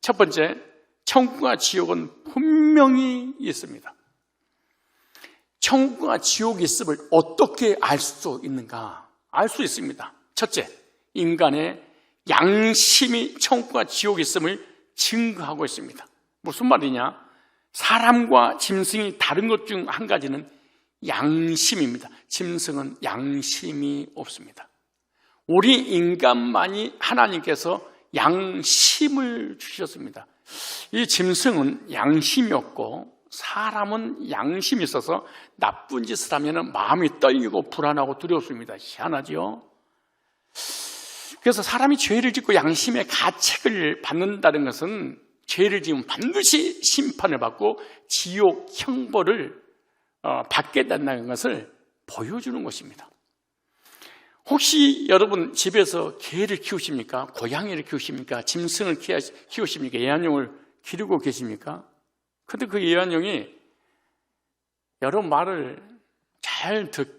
첫 번째, 천국과 지옥은 분명히 있습니다. 천국과 지옥이 있음을 어떻게 알 수 있는가? 알 수 있습니다. 첫째, 인간의 양심이 천국과 지옥이 있음을 증거하고 있습니다. 무슨 말이냐? 사람과 짐승이 다른 것 중 한 가지는 양심입니다. 짐승은 양심이 없습니다. 우리 인간만이 하나님께서 양심을 주셨습니다. 이 짐승은 양심이 없고 사람은 양심이 있어서 나쁜 짓을 하면 마음이 떨리고 불안하고 두렵습니다. 희한하지요? 그래서 사람이 죄를 짓고 양심의 가책을 받는다는 것은 죄를 지으면 반드시 심판을 받고 지옥 형벌을 어, 받게 된다는 것을 보여주는 것입니다. 혹시 여러분 집에서 개를 키우십니까? 고양이를 키우십니까? 짐승을 키우십니까? 애완용을 기르고 계십니까? 근데 그 애완용이 여러분 말을 잘 듣,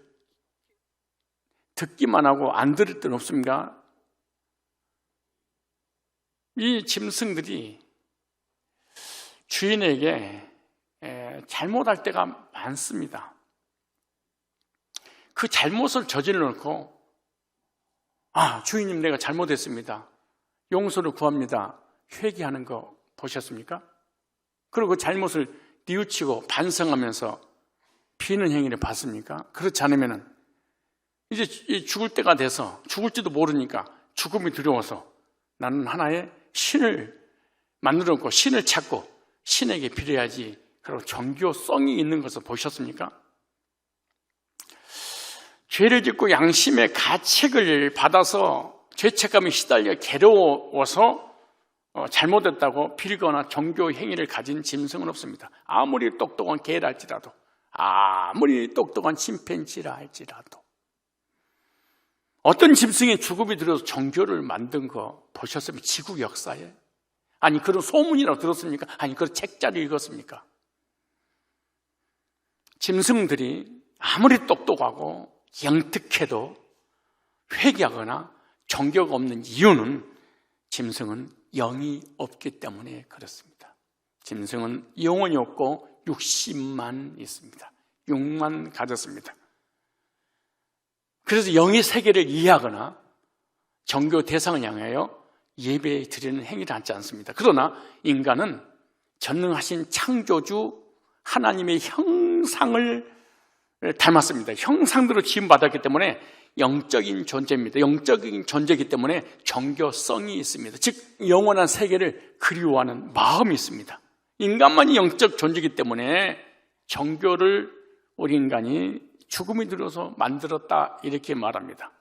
듣기만 하고 안 들을 땐 없습니까? 이 짐승들이 주인에게 잘못할 때가 많습니다. 그 잘못을 저질러 놓고 아, 주인님 내가 잘못했습니다. 용서를 구합니다. 회개하는 거 보셨습니까? 그리고 그 잘못을 뉘우치고 반성하면서 피는 행위를 받습니까? 그렇지 않으면은 이제 죽을 때가 돼서 죽을지도 모르니까 죽음이 두려워서 나는 하나의 신을 만들어 놓고 신을 찾고 신에게 빌어야지 그리고 종교성이 있는 것을 보셨습니까? 죄를 짓고 양심의 가책을 받아서 죄책감에 시달려 괴로워서 어, 잘못했다고 빌거나 종교 행위를 가진 짐승은 없습니다. 아무리 똑똑한 개랄지라도, 아무리 똑똑한 침팬지라 할지라도. 어떤 짐승의 죽음이 들어서 종교를 만든 거 보셨으면 지구 역사에? 아니, 그런 소문이라고 들었습니까? 아니, 그런 책자를 읽었습니까? 짐승들이 아무리 똑똑하고 영특해도 회개하거나 종교가 없는 이유는 짐승은 영이 없기 때문에 그렇습니다. 짐승은 영혼이 없고 육신만 있습니다. 육만 가졌습니다. 그래서 영의 세계를 이해하거나 종교 대상을 향하여 예배 드리는 행위를 하지 않습니다. 그러나 인간은 전능하신 창조주 하나님의 형상을 닮았습니다. 형상대로 지음받았기 때문에 영적인 존재입니다. 영적인 존재이기 때문에 정교성이 있습니다. 즉 영원한 세계를 그리워하는 마음이 있습니다. 인간만이 영적 존재이기 때문에 정교를 우리 인간이 죽음이 들어서 만들었다 이렇게 말합니다.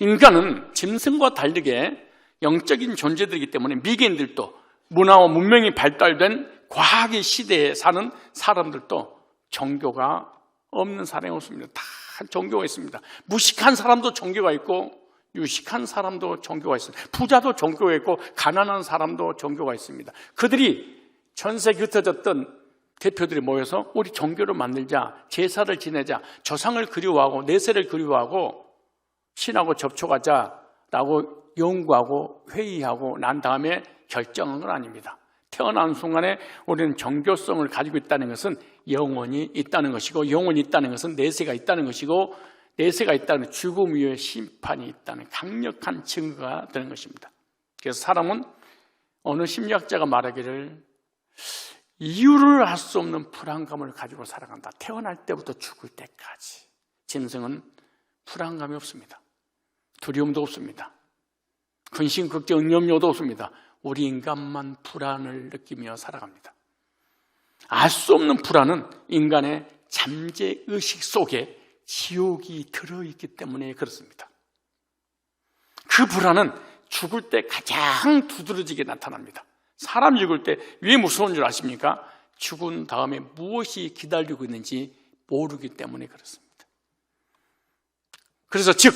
인간은 짐승과 다르게 영적인 존재들이기 때문에 미개인들도 문화와 문명이 발달된 과학의 시대에 사는 사람들도 종교가 없는 사람이 없습니다. 다 종교가 있습니다. 무식한 사람도 종교가 있고 유식한 사람도 종교가 있습니다. 부자도 종교가 있고 가난한 사람도 종교가 있습니다. 그들이 전세 흩어졌던 대표들이 모여서 우리 종교를 만들자, 제사를 지내자, 조상을 그리워하고 내세를 그리워하고 신하고 접촉하자라고 연구하고 회의하고 난 다음에 결정한 건 아닙니다. 태어난 순간에 우리는 종교성을 가지고 있다는 것은 영원이 있다는 것이고 영원이 있다는 것은 내세가 있다는 것이고 내세가 있다는 죽음 위에 심판이 있다는 강력한 증거가 되는 것입니다. 그래서 사람은 어느 심리학자가 말하기를 이유를 알 수 없는 불안감을 가지고 살아간다. 태어날 때부터 죽을 때까지. 짐승은 불안감이 없습니다. 두려움도 없습니다. 근심, 걱정, 염려도 없습니다. 우리 인간만 불안을 느끼며 살아갑니다. 알 수 없는 불안은 인간의 잠재 의식 속에 지옥이 들어있기 때문에 그렇습니다. 그 불안은 죽을 때 가장 두드러지게 나타납니다. 사람 죽을 때 왜 무서운 줄 아십니까? 죽은 다음에 무엇이 기다리고 있는지 모르기 때문에 그렇습니다. 그래서 즉,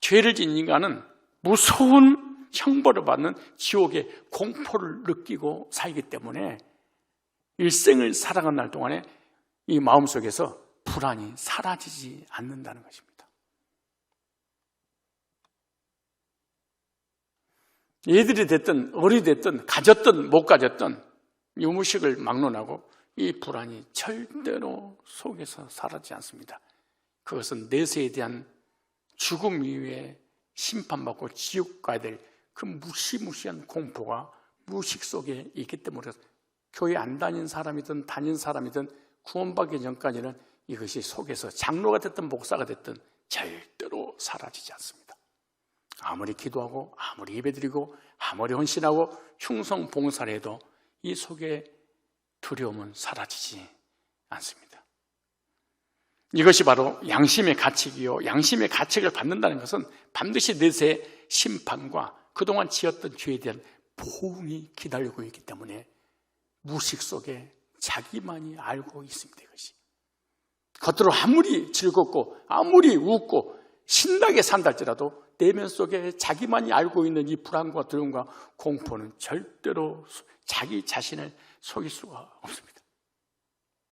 죄를 지은 인간은 무서운 형벌을 받는 지옥의 공포를 느끼고 살기 때문에 일생을 살아간 날 동안에 이 마음속에서 불안이 사라지지 않는다는 것입니다. 얘들이 됐든 어리 됐든 가졌든 못 가졌든 유무식을 막론하고 이 불안이 절대로 속에서 사라지지 않습니다. 그것은 내세에 대한 죽음 이후에 심판받고 지옥 가야 될 그 무시무시한 공포가 무식 속에 있기 때문에 교회 안 다닌 사람이든 다닌 사람이든 구원받기 전까지는 이것이 속에서 장로가 됐든 목사가 됐든 절대로 사라지지 않습니다. 아무리 기도하고 아무리 예배드리고 아무리 헌신하고 흉성 봉사를 해도 이 속에 두려움은 사라지지 않습니다. 이것이 바로 양심의 가책이요. 양심의 가책을 받는다는 것은 반드시 내세 심판과 그동안 지었던 죄에 대한 보응이 기다리고 있기 때문에 무식 속에 자기만이 알고 있습니다. 이것이. 겉으로 아무리 즐겁고 아무리 웃고 신나게 산다 할지라도 내면 속에 자기만이 알고 있는 이 불안과 두려움과 공포는 절대로 자기 자신을 속일 수가 없습니다.